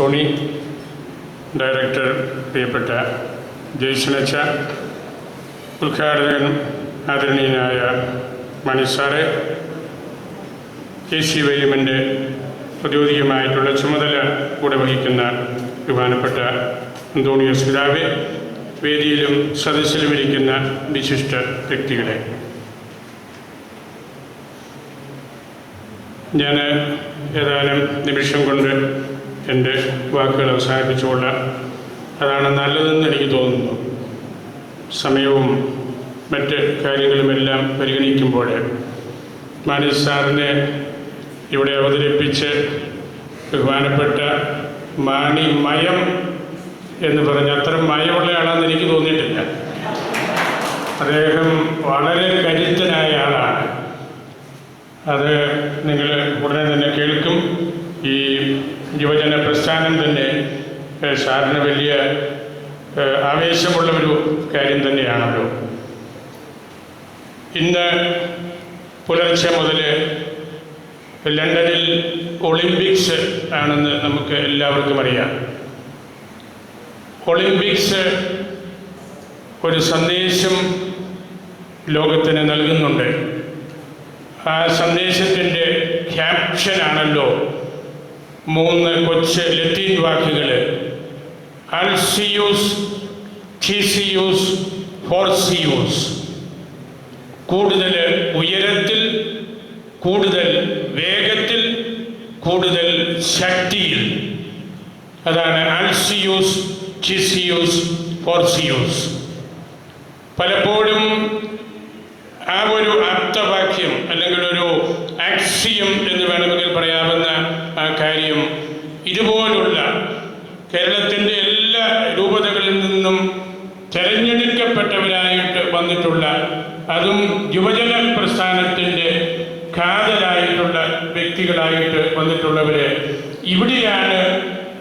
Sony director പ്രിയപ്പെട്ട ജയ്സണച്ച ഉദ്ഘാടകൻ ആദരണീയനായ മണിസാറെ K C വൈഎമ്മിന്റെ ഔദ്യോഗികമായിട്ടുള്ള ചുമതല കൂടെ വഹിക്കുന്ന ബഹുമാനപ്പെട്ട അന്തോണിയോസ് പിതാവെ വേദിയിലും സദസ്സിലും ഇരിക്കുന്ന വിശിഷ്ട വ്യക്തികളെ. ഞാൻ ഏതാനും നിമിഷം കൊണ്ട് എന്റെ വാക്കുകൾ അവസാനിപ്പിച്ചുകൊള്ളാം അതാണ് നല്ലതെന്ന് എനിക്ക് തോന്നുന്നു. സമയവും മറ്റ് കാര്യങ്ങളുമെല്ലാം പരിഗണിക്കുമ്പോൾ മാനേജ് സാറിനെ ഇവിടെ അവതരിപ്പിച്ച് ബഹുമാനപ്പെട്ട മാണി മയം എന്ന് പറഞ്ഞ അത്ര മയമുള്ള ആളാണെന്ന് എനിക്ക് തോന്നിയിട്ടില്ല. അദ്ദേഹം വളരെ കരുത്തനായ ആളാണ്. അത് നിങ്ങൾ ഉടനെ തന്നെ കേൾക്കും. ഈ യുവജന പ്രസ്ഥാനം തന്നെ സാറിന് വലിയ ആവേശമുള്ള ഒരു കാര്യം തന്നെയാണല്ലോ. ഇന്ന് പുലർച്ചെ മുതൽ ലണ്ടനിൽ ഒളിമ്പിക്സ് ആണെന്ന് നമുക്ക് എല്ലാവർക്കും അറിയാം. ഒളിമ്പിക്സ് ഒരു സന്ദേശം ലോകത്തിന് നൽകുന്നുണ്ട്. ആ സന്ദേശത്തിന്റെ ക്യാപ്ഷനാണല്ലോ മൂന്ന് കൊച്ച് ലത്തീൻ വാക്കുകൾ അൽസിയൂസ് ടിസിയൂസ് ഫോർസിയൂസ് കൂടുതൽ ഉയരത്തിൽ കൂടുതൽ വേഗത്തിൽ കൂടുതൽ ശക്തിയിൽ. അതാണ് അൽസിയൂസ് ടിസിയൂസ് ഫോർസിയൂസ് പലപ്പോഴും ആ ഒരു അർത്ഥവാക്യം അല്ലെങ്കിൽ ഒരു ആക്സിയം എന്ന് വേണമെങ്കിൽ പറയാവുന്ന ആ കാര്യം ഇതുപോലുള്ള കേരളത്തിന്റെ എല്ലാ രൂപതകളിൽ നിന്നും തെരഞ്ഞെടുക്കപ്പെട്ടവരായിട്ട് വന്നിട്ടുള്ള അതും യുവജന പ്രസ്ഥാനത്തിന്റെ കാതലായിട്ടുള്ള വ്യക്തികളായിട്ട് വന്നിട്ടുള്ളവര് ഇവിടെയാണ്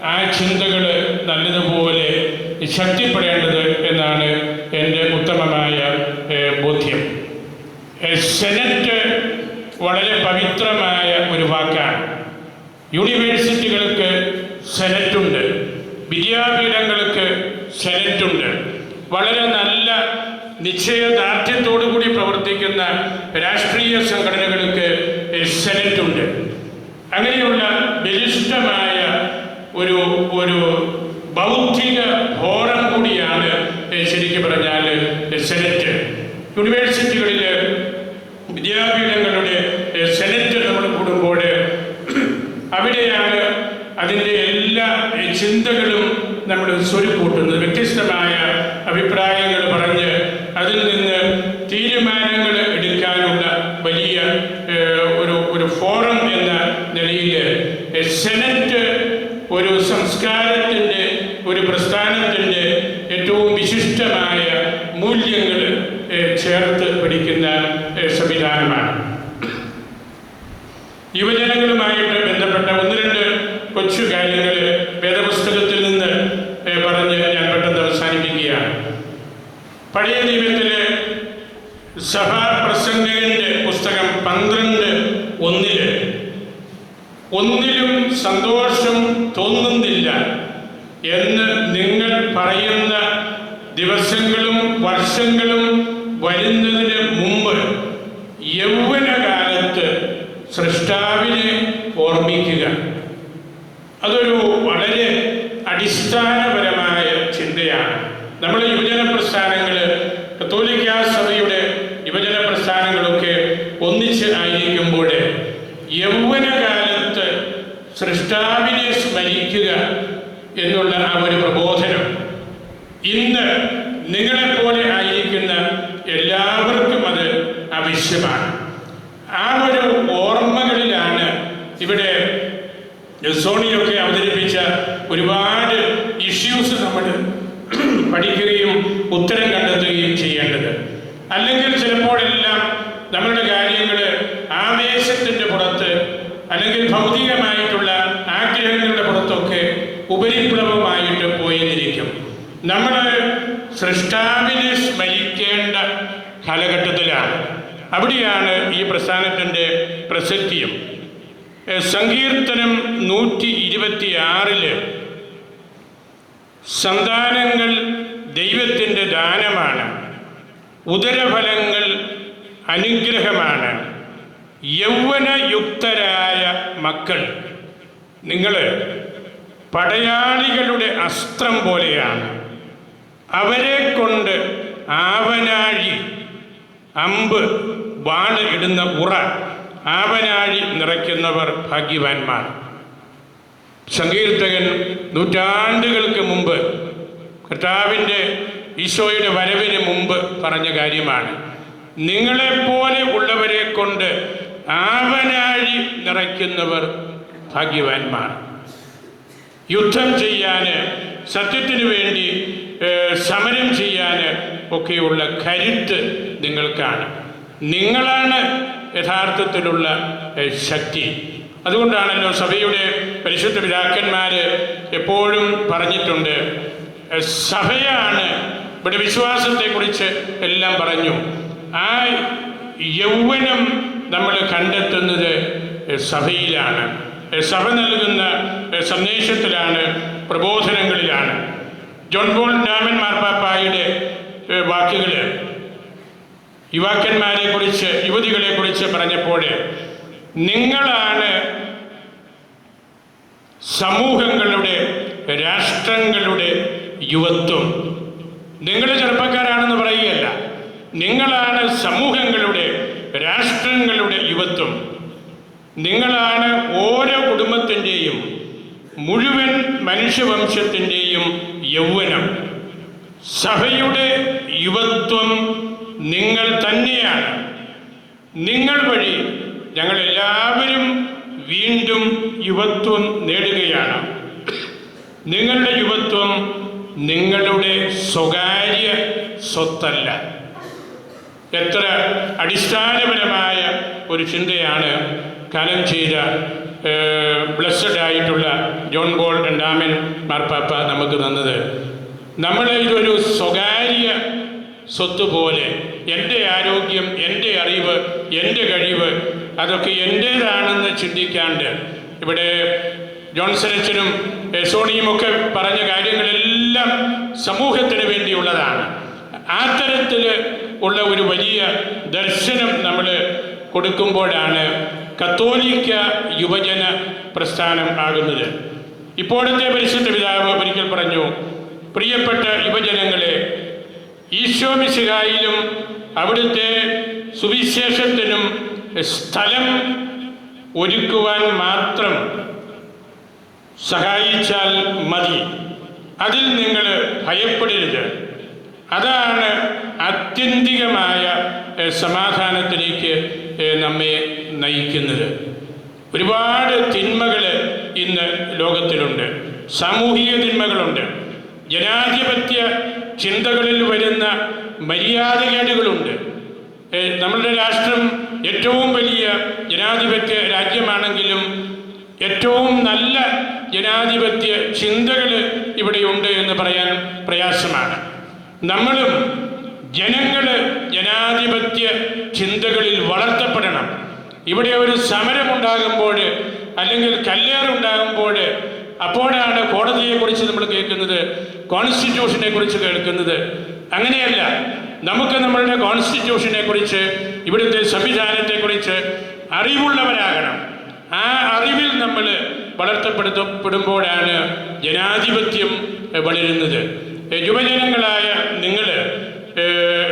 ആ ചിന്തകൾ നല്ലതുപോലെ ശക്തിപ്പെടേണ്ടത് എന്നാണ് എന്റെ ഉത്തമമായ ബോധ്യം. സെനറ്റ് വളരെ പവിത്രമായ ഒരു വാക്കാണ്. യൂണിവേഴ്സിറ്റികൾക്ക് സെനറ്റുണ്ട്. വിദ്യാപീഠങ്ങൾക്ക് സെനറ്റുണ്ട്. വളരെ നല്ല നിശ്ചയദാർഢ്യത്തോടുകൂടി പ്രവർത്തിക്കുന്ന രാഷ്ട്രീയ സംഘടനകൾക്ക് സെനറ്റുണ്ട്. അങ്ങനെയുള്ള ബലിഷ്ഠമായ ഒരു ഒരു ബൗദ്ധിക ഘോരം കൂടിയാണ് ശരിക്കും പറഞ്ഞാൽ സെനറ്റ്. യൂണിവേഴ്സിറ്റികളിൽ വിദ്യാപീഠങ്ങളുടെ സെനറ്റ് നമ്മൾ കൂടുമ്പോൾ അവിടെയാണ് അതിന്റെ എല്ലാ ചിന്തകളും നമ്മൾ സ്വരുക്കൂട്ടുന്നത് വ്യത്യസ്തമായ അഭിപ്രായങ്ങൾ പറഞ്ഞ് അതിൽ നിന്ന് തീരുമാനങ്ങൾ എടുക്കാനുള്ള വലിയ ഏഹ്, ഒരു ഒരു ഫോറം എന്ന നിലയിൽ ഏഹ്, സെനറ്റ് ഒരു സംസ്കാരത്തിന്റെ ഒരു പ്രസ്ഥാനത്തിന്റെ ഏറ്റവും വിശിഷ്ടമായ മൂല്യങ്ങൾ ഏഹ്, ചേർത്ത് പഠിക്കുന്ന ഏഹ്, സംവിധാനമാണ് യുവജനങ്ങളുമായിട്ട് ബന്ധപ്പെട്ട ഒന്ന് രണ്ട് കൊച്ചു കാര്യങ്ങൾ വേദപുസ്തകത്തിൽ നിന്ന് പറഞ്ഞ് ഞാൻ പെട്ടെന്ന് അവസാനിപ്പിക്കുകയാണ്. പഴയ നിയമത്തിലെ സഭാപ്രസംഗകന്റെ പുസ്തകം പന്ത്രണ്ട് ഒന്നിൽ. ഒന്നിലും സന്തോഷം തോന്നുന്നില്ല എന്ന് നിങ്ങൾ പറയുന്ന ദിവസങ്ങളും വർഷങ്ങളും വരുന്നതിന് മുമ്പ് യൗവനകാലത്ത് സൃഷ്ടാവിനെ ഓർമ്മിക്കുക. അതൊരു വളരെ അടിസ്ഥാനപരമായ ചിന്തയാണ്. നമ്മൾ യുവജന പ്രസ്ഥാനങ്ങൾ കത്തോലിക്ക സഭയുടെ യുവജന പ്രസ്ഥാനങ്ങളൊക്കെ ഒന്നിച്ച് ആയിരിക്കുമ്പോൾ യൗവനകാലത്ത് സൃഷ്ടാവിനെ സ്മരിക്കുക എന്നുള്ള ആ ഒരു പ്രബോധനം ഇന്ന് നിങ്ങളെപ്പോലെ ആയിരിക്കുന്ന എല്ലാവർക്കും അത് ആവശ്യമാണ് ആ ഒരു ഓർമ്മകളിലാണ് ഇവിടെ സോണിയൊക്കെ അവതരിപ്പിച്ച ഒരുപാട് ഇഷ്യൂസ് നമ്മൾ പഠിക്കുകയും ഉത്തരം കണ്ടെത്തുകയും ചെയ്യേണ്ടത്. അല്ലെങ്കിൽ ചിലപ്പോഴെല്ലാം നമ്മളുടെ കാര്യങ്ങൾ ആവേശത്തിന്റെ പുറത്ത് അല്ലെങ്കിൽ ഭൗതികമായിട്ടുള്ള ആഗ്രഹങ്ങളുടെ പുറത്തൊക്കെ ഉപരിപ്ലവമായിട്ട് പോയിരിക്കും. നമ്മൾ സൃഷ്ടാവിനെ സ്മരിക്കേണ്ട കാലഘട്ടത്തിലാണ്. അവിടെയാണ് ഈ പ്രസ്ഥാനത്തിന്റെ പ്രസക്തിയും. സങ്കീർത്തനം നൂറ്റി ഇരുപത്തിയാറിൽ സന്താനങ്ങൾ ദൈവത്തിന്റെ ദാനമാണ് ഉദരഫലങ്ങൾ അനുഗ്രഹമാണ് യൗവനയുക്തരായ മക്കൾ. നിങ്ങൾ പടയാളികളുടെ അസ്ത്രം പോലെയാണ്. അവരെ കൊണ്ട് ആവനാഴി അമ്പ് വാൾ ഇടുന്ന ഉറ ആവനാഴി നിറയ്ക്കുന്നവർ ഭാഗ്യവാന്മാർ. സങ്കീർത്തകൻ നൂറ്റാണ്ടുകൾക്ക് മുമ്പ് കർത്താവിന്റെ ഈശോയുടെ വരവിന് മുമ്പ് പറഞ്ഞ കാര്യമാണ്. നിങ്ങളെപ്പോലെ ഉള്ളവരെ കൊണ്ട് ആവനാഴി നിറയ്ക്കുന്നവർ ഭാഗ്യവാന്മാർ. യുദ്ധം ചെയ്യാൻ സത്യത്തിനു വേണ്ടി സമരം ചെയ്യാൻ ഒക്കെയുള്ള കരുത്ത് നിങ്ങൾക്കാണ് നിങ്ങളാണ് യഥാർത്ഥത്തിലുള്ള ശക്തി. അതുകൊണ്ടാണല്ലോ സഭയുടെ പരിശുദ്ധ പിതാക്കന്മാർ എപ്പോഴും പറഞ്ഞിട്ടുണ്ട് സഭയാണ് ഇവിടെ വിശ്വാസത്തെക്കുറിച്ച് എല്ലാം പറഞ്ഞു. ആ യൗവനം നമ്മൾ കണ്ടെത്തുന്നത് സഭയിലാണ്. സഭ നൽകുന്ന സന്ദേശത്തിലാണ് പ്രബോധനങ്ങളിലാണ്. ജോൺ പോൾ ഡാമൻ മാർപ്പാപ്പായുടെ വാക്കുകൾ യുവാക്കന്മാരെ കുറിച്ച് യുവതികളെ കുറിച്ച് പറഞ്ഞപ്പോൾ നിങ്ങളാണ് സമൂഹങ്ങളുടെ രാഷ്ട്രങ്ങളുടെ യുവത്വം. നിങ്ങൾ ചെറുപ്പക്കാരാണെന്ന് പറയുകയല്ല. നിങ്ങളാണ് സമൂഹങ്ങളുടെ രാഷ്ട്രങ്ങളുടെ യുവത്വം. നിങ്ങളാണ് ഓരോ കുടുംബത്തിന്റെയും മുഴുവൻ മനുഷ്യവംശത്തിന്റെയും യൗവനം. സഭയുടെ യുവത്വം നിങ്ങൾ തന്നെയാണ്. നിങ്ങൾ വഴി ഞങ്ങൾ എല്ലാവരും വീണ്ടും യുവത്വം നേടുകയാണ്. നിങ്ങളുടെ യുവത്വം നിങ്ങളുടെ സ്വകാര്യ സ്വത്തല്ല. എത്ര അടിസ്ഥാനപരമായ ഒരു ചിന്തയാണ് കാലം ചെയ്ത ബ്ലസ്സഡ് ആയിട്ടുള്ള ജോൺ ബോൾ രണ്ടാമൻ മാർപ്പാപ്പ നമുക്ക് തന്നത്. നമ്മൾ ഇതൊരു സ്വകാര്യ സ്വത്ത് പോലെ എന്റെ ആരോഗ്യം എന്റെ അറിവ് എന്റെ കഴിവ് അതൊക്കെ എന്റേതാണെന്ന് ചിന്തിക്കാണ്ട് ഇവിടെ ജോൺസൺ അച്ഛനും സോണിയും ഒക്കെ പറഞ്ഞ കാര്യങ്ങളെല്ലാം സമൂഹത്തിന് വേണ്ടിയുള്ളതാണ്. ആ തരത്തിൽ ഉള്ള ഒരു വലിയ ദർശനം നമ്മൾ കൊടുക്കുമ്പോഴാണ് കത്തോലിക്ക യുവജന പ്രസ്ഥാനം ആകുന്നത്. ഇപ്പോഴത്തെ പരിശുദ്ധ പിതാവ് ഒരിക്കൽ പറഞ്ഞു പ്രിയപ്പെട്ട യുവജനങ്ങളെ ഈശോ മിശിഹായിലും അവിടുത്തെ സുവിശേഷത്തിനും സ്ഥലം ഒരുക്കുവാൻ മാത്രം സഹായിച്ചാൽ മതി. അതിൽ നിങ്ങൾ ഭയപ്പെടരുത്. അതാണ് ആത്യന്തികമായ സമാധാനത്തിലേക്ക് നമ്മെ നയിക്കുന്നത്. ഒരുപാട് തിന്മകൾ ഇന്ന് ലോകത്തിലുണ്ട്. സാമൂഹിക തിന്മകളുണ്ട്. ജനാധിപത്യ ചിന്തകളിൽ വരുന്ന മര്യാദകേടുകളുണ്ട്. നമ്മളുടെ രാഷ്ട്രം ഏറ്റവും വലിയ ജനാധിപത്യ രാജ്യമാണെങ്കിലും ഏറ്റവും നല്ല ജനാധിപത്യ ചിന്തകൾ ഇവിടെ ഉണ്ട് എന്ന് പറയാൻ പ്രയാസമാണ്. നമ്മളും ജനങ്ങൾ ജനാധിപത്യ ചിന്തകളിൽ വളർത്തപ്പെടണം. ഇവിടെ ഒരു സമരമുണ്ടാകുമ്പോൾ അല്ലെങ്കിൽ കല്ലേറുണ്ടാകുമ്പോൾ അപ്പോഴാണ് കോടതിയെക്കുറിച്ച് നമ്മൾ കേൾക്കുന്നത് കോൺസ്റ്റിറ്റ്യൂഷനെ കുറിച്ച് കേൾക്കുന്നത്. അങ്ങനെയല്ല നമുക്ക് നമ്മളുടെ കോൺസ്റ്റിറ്റ്യൂഷനെ കുറിച്ച് ഇവിടുത്തെ സംവിധാനത്തെക്കുറിച്ച് അറിവുള്ളവരാകണം. ആ അറിവിൽ നമ്മൾ വളർത്തപ്പെടുത്തപ്പെടുമ്പോഴാണ് ജനാധിപത്യം വളരുന്നത്. യുവജനങ്ങളായ നിങ്ങൾ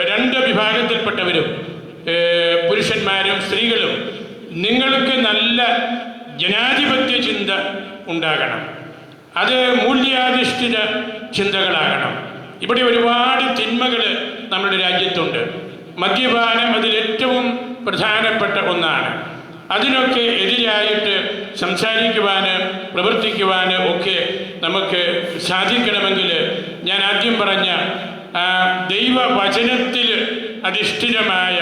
രണ്ട് വിഭാഗത്തിൽപ്പെട്ടവരും പുരുഷന്മാരും സ്ത്രീകളും നിങ്ങൾക്ക് നല്ല ജനാധിപത്യ ചിന്ത ഉണ്ടാകണം. അത് മൂല്യാധിഷ്ഠിത ചിന്തകളാകണം. ഇവിടെ ഒരുപാട് തിന്മകൾ നമ്മുടെ രാജ്യത്തുണ്ട്. മദ്യപാനം അതിൽ ഏറ്റവും പ്രധാനപ്പെട്ട ഒന്നാണ്. അതിനൊക്കെ എതിരായിട്ട് സംസാരിക്കുവാൻ പ്രവർത്തിക്കുവാൻ ഒക്കെ നമുക്ക് സാധിക്കണമെങ്കിൽ ഞാൻ ആദ്യം പറഞ്ഞ ദൈവവചനത്തിൽ അധിഷ്ഠിതമായ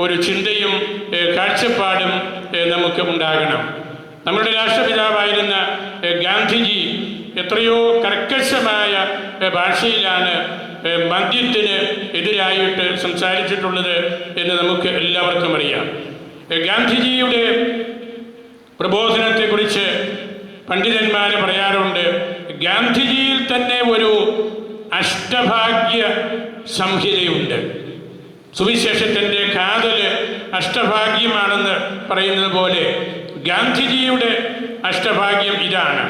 ഒരു ചിന്തയും കാഴ്ചപ്പാടും നമുക്ക് ഉണ്ടാകണം. നമ്മുടെ രാഷ്ട്രപിതാവായിരുന്ന ഗാന്ധിജി എത്രയോ കർക്കശമായ ഭാഷയിലാണ് മദ്യത്തിന് എതിരായിട്ട് സംസാരിച്ചിട്ടുള്ളത് എന്ന് നമുക്ക് എല്ലാവർക്കും അറിയാം. ഗാന്ധിജിയുടെ പ്രബോധനത്തെക്കുറിച്ച് പണ്ഡിതന്മാർ പറയാറുണ്ട് ഗാന്ധിജിയിൽ തന്നെ ഒരു അഷ്ടഭാഗ്യ സംഹിതയുണ്ട്. സുവിശേഷത്തിന്റെ കാതൽ അഷ്ടഭാഗ്യമാണെന്ന് പറയുന്നത് പോലെ ഗാന്ധിജിയുടെ അഷ്ടഭാഗ്യം ഇതാണ്.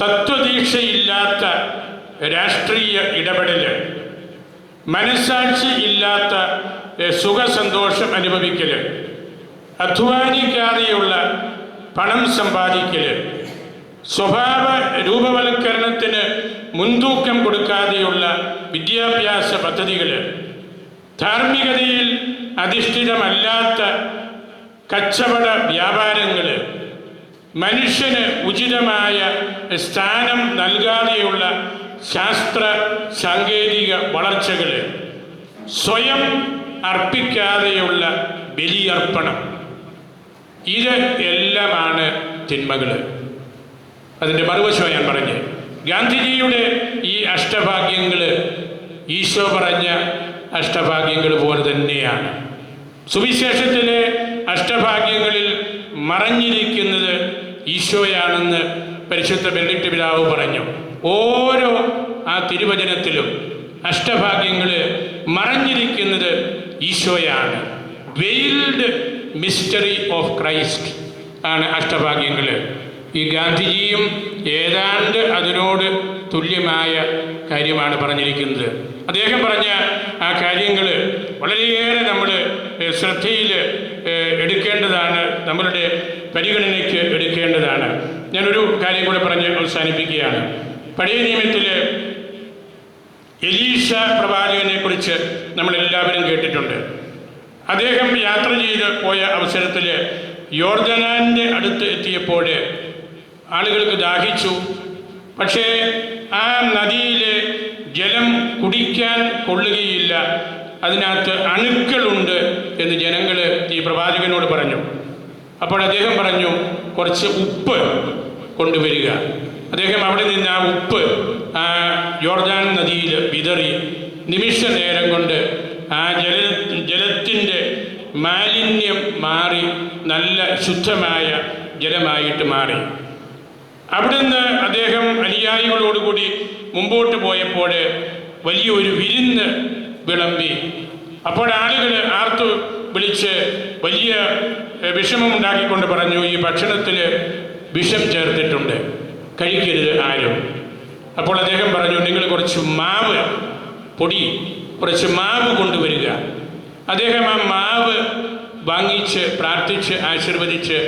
തത്വദീക്ഷയില്ലാത്ത രാഷ്ട്രീയ ഇടപെടൽ മനസാക്ഷി ഇല്ലാത്ത സുഖസന്തോഷം അനുഭവിക്കൽ അധ്വാനിക്കാതെയുള്ള പണം സമ്പാദിക്കൽ സ്വഭാവ രൂപവൽക്കരണത്തിന് മുൻതൂക്കം കൊടുക്കാതെയുള്ള വിദ്യാഭ്യാസ പദ്ധതികൾ ധാർമ്മികതയിൽ അധിഷ്ഠിതമല്ലാത്ത കച്ചവട വ്യാപാരങ്ങൾ മനുഷ്യന് ഉചിതമായ സ്ഥാനം നൽകാതെയുള്ള ശാസ്ത്ര സാങ്കേതിക വളർച്ചകൾ സ്വയം അർപ്പിക്കാതെയുള്ള ബലിയർപ്പണം. ഇത് എല്ലാമാണ് തിന്മകൾ അതിന്റെ മറുവശം ഞാൻ പറഞ്ഞു. ഗാന്ധിജിയുടെ ഈ അഷ്ടഭാഗ്യങ്ങൾ ഈശോ പറഞ്ഞ അഷ്ടഭാഗ്യങ്ങൾ പോലെ തന്നെയാണ്. സുവിശേഷത്തിലെ അഷ്ടഭാഗ്യങ്ങളിൽ മറഞ്ഞിരിക്കുന്നത് ഈശോയാണെന്ന് പരിശുദ്ധ ബെന്നിട്ട് പിതാവ് പറഞ്ഞു. ഓരോ ആ തിരുവചനത്തിലും അഷ്ടഭാഗ്യങ്ങൾ മറഞ്ഞിരിക്കുന്നത് ഈശോയാണ്. വെയിൽഡ് മിസ്റ്ററി ഓഫ് ക്രൈസ്റ്റ് ആണ് അഷ്ടഭാഗ്യങ്ങൾ ഈ ഗാന്ധിജിയും ഏതാണ്ട് അതിനോട് തുല്യമായ കാര്യമാണ് പറഞ്ഞിരിക്കുന്നത്. അദ്ദേഹം പറഞ്ഞ ആ കാര്യങ്ങൾ വളരെയേറെ നമ്മൾ ശ്രദ്ധയിൽ എടുക്കേണ്ടതാണ് നമ്മളുടെ പരിഗണനയ്ക്ക് എടുക്കേണ്ടതാണ്. ഞാനൊരു കാര്യം കൂടെ പറഞ്ഞ് അവസാനിപ്പിക്കുകയാണ്. പഴയ നിയമത്തിൽ എലീഷ പ്രവാചകനെ കുറിച്ച് നമ്മളെല്ലാവരും കേട്ടിട്ടുണ്ട്. അദ്ദേഹം യാത്ര ചെയ്ത് പോയ അവസരത്തിൽ യോർജനാന്റെ അടുത്ത് എത്തിയപ്പോൾ ആളുകൾക്ക് ദാഹിച്ചു. പക്ഷേ ആ നദിയിലെ ജലം കുടിക്കാൻ കൊള്ളുകയില്ല. അതിനകത്ത് അണുക്കളുണ്ട് എന്ന് ജനങ്ങൾ ഈ പ്രവാചകനോട് പറഞ്ഞു. അപ്പോൾ അദ്ദേഹം പറഞ്ഞു കുറച്ച് ഉപ്പ് കൊണ്ടുവരിക. അദ്ദേഹം അവിടെ നിന്ന് ആ ഉപ്പ് ആ ജോർജാൻ നദിയിൽ വിതറി. നിമിഷ നേരം കൊണ്ട് ആ ജല ജലത്തിന്റെ മാലിന്യം മാറി നല്ല ശുദ്ധമായ ജലമായിട്ട് മാറി. അവിടുന്ന് അദ്ദേഹം അനുയായികളോടുകൂടി മുമ്പോട്ട് പോയപ്പോൾ വലിയൊരു വിരുന്ന് വിളമ്പി. അപ്പോൾ ആളുകൾ ആർത്തു വിളിച്ച് വലിയ വിഷമം വിഷമമുണ്ടാക്കിക്കൊണ്ട് പറഞ്ഞു ഈ ഭക്ഷണത്തിൽ വിഷം ചേർത്തിട്ടുണ്ട്. കഴിക്കരുത് ആരും. അപ്പോൾ അദ്ദേഹം പറഞ്ഞു നിങ്ങൾ കുറച്ച് മാവ് പൊടി കുറച്ച് മാവ് കൊണ്ടുവരിക. അദ്ദേഹം ആ മാവ് വാങ്ങിച്ച് പ്രാർത്ഥിച്ച് ആശീർവദിച്ച്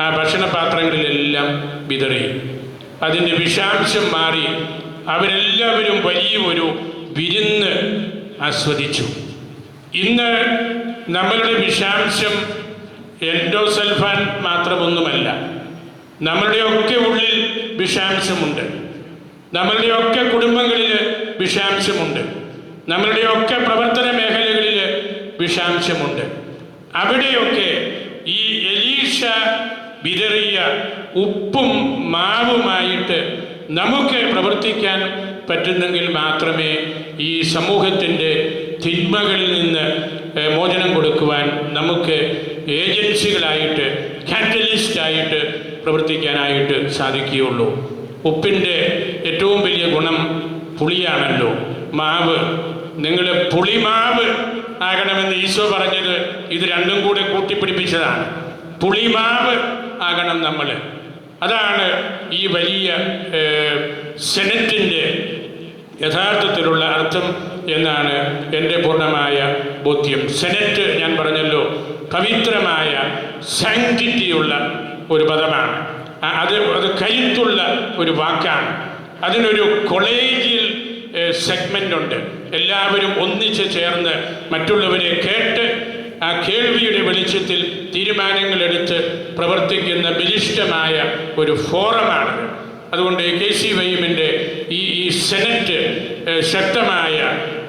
ആ ഭക്ഷണപാത്രങ്ങളിലെല്ലാം വിതറി. അതിന്റെ വിഷാംശം മാറി അവരെല്ലാവരും വലിയൊരു വിരുന്ന് ആസ്വദിച്ചു. ഇന്ന് നമ്മളുടെ വിഷാംശം എൻഡോസൽഫാൻ മാത്രമൊന്നുമല്ല നമ്മളുടെയൊക്കെ ഉള്ളിൽ വിഷാംശമുണ്ട്. നമ്മളുടെയൊക്കെ കുടുംബങ്ങളിൽ വിഷാംശമുണ്ട്. നമ്മളുടെയൊക്കെ പ്രവർത്തന മേഖലകളിൽ വിഷാംശമുണ്ട്. അവിടെയൊക്കെ ഈ എലീഷ വിതറിയ ഉപ്പും മാവുമായിട്ട് നമുക്ക് പ്രവർത്തിക്കാൻ പറ്റുന്നെങ്കിൽ മാത്രമേ ഈ സമൂഹത്തിന്റെ തിന്മകളിൽ നിന്ന് മോചനം കൊടുക്കുവാൻ നമുക്ക് ഏജൻസികളായിട്ട് കാറ്റലിസ്റ്റായിട്ട് പ്രവർത്തിക്കാനായിട്ട് സാധിക്കുകയുള്ളൂ. ഉപ്പിന്റെ ഏറ്റവും വലിയ ഗുണം പുളിയാണല്ലോ. മാവ്. നിങ്ങൾ പുളിമാവ് ആകണമെന്ന് ഈശോ പറഞ്ഞത് ഇത് രണ്ടും കൂടെ കൂട്ടിപ്പിടിപ്പിച്ചതാണ്. പുളിമാവ് ആകണം നമ്മൾ അതാണ് ഈ വലിയ സെനറ്റിന്റെ യഥാർത്ഥത്തിലുള്ള അർത്ഥം എന്നാണ് എന്റെ പൂർണമായ ബോധ്യം. സെനറ്റ് ഞാൻ പറഞ്ഞല്ലോ പവിത്രമായ സാങ്കിറ്റിയുള്ള ഒരു പദമാണ്. അത് അത് കരുത്തുള്ള ഒരു വാക്കാണ്. അതിനൊരു കൊളേജിൽ സെഗ്മെന്റ് ഉണ്ട്. എല്ലാവരും ഒന്നിച്ച് ചേർന്ന് മറ്റുള്ളവരെ കേട്ട് ആ കേൾവിയുടെ വെളിച്ചത്തിൽ തീരുമാനങ്ങളെടുത്ത് പ്രവർത്തിക്കുന്ന ബലിഷ്ഠമായ ഒരു ഫോറമാണ് അതുകൊണ്ട് കെ സി വൈമിന്റെ ഈ ഈ സെനറ്റ് ശക്തമായ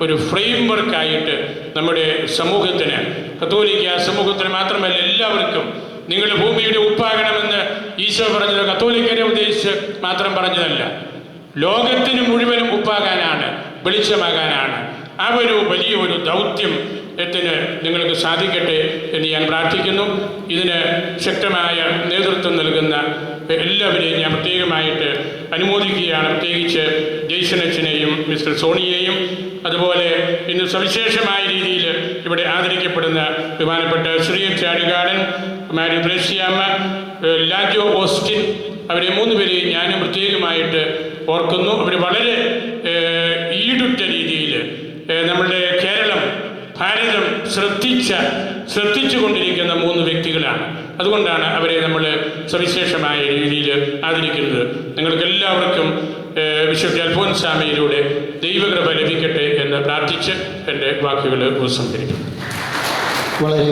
ഒരു ഫ്രെയിം വർക്കായിട്ട് നമ്മുടെ സമൂഹത്തിന് കത്തോലിക്ക സമൂഹത്തിന് മാത്രമല്ല എല്ലാവർക്കും നിങ്ങൾ ഭൂമിയുടെ ഉപ്പാകണമെന്ന് ഈശോ പറഞ്ഞത് കത്തോലിക്കരെ ഉദ്ദേശിച്ച് മാത്രം പറഞ്ഞതല്ല. ലോകത്തിന് മുഴുവനും ഉപ്പാകാനാണ് വെളിച്ചമാകാനാണ്. ആ ഒരു വലിയ ഒരു ദൗത്യം ത്തിന് നിങ്ങൾക്ക് സാധിക്കട്ടെ എന്ന് ഞാൻ പ്രാർത്ഥിക്കുന്നു. ഇതിന് ശക്തമായ നേതൃത്വം നൽകുന്ന എല്ലാവരെയും ഞാൻ പ്രത്യേകമായിട്ട് അനുമോദിക്കുകയാണ്. പ്രത്യേകിച്ച് ജയ്സനച്ചനെയും മിസ്റ്റർ സോണിയെയും അതുപോലെ ഇന്ന് സവിശേഷമായ രീതിയിൽ ഇവിടെ ആദരിക്കപ്പെടുന്ന ബഹുമാനപ്പെട്ട ശ്രീ ചാടുകാടൻ മാരി ബ്രഷ്യാമ്മ ഏഹ് ലാജോ ഓസ്റ്റിൻ അവരെ മൂന്ന് പേരെ ഞാനും പ്രത്യേകമായിട്ട് ഓർക്കുന്നു. അവർ വളരെ ഈടുറ്റ രീതിയിൽ നമ്മളുടെ കേരളം ഭാരതം ശ്രദ്ധിച്ച ശ്രദ്ധിച്ചു കൊണ്ടിരിക്കുന്ന മൂന്ന് വ്യക്തികളാണ്. അതുകൊണ്ടാണ് അവരെ നമ്മൾ സവിശേഷമായ രീതിയിൽ ആദരിക്കുന്നത്. നിങ്ങൾക്ക് എല്ലാവർക്കും വിശുദ്ധ അൽഫോൻസാമയിലൂടെ ദൈവകൃപ ലഭിക്കട്ടെ എന്ന് പ്രാർത്ഥിച്ച് എന്റെ വാക്കുകൾ ഉപസംഹരിക്കും വളരെ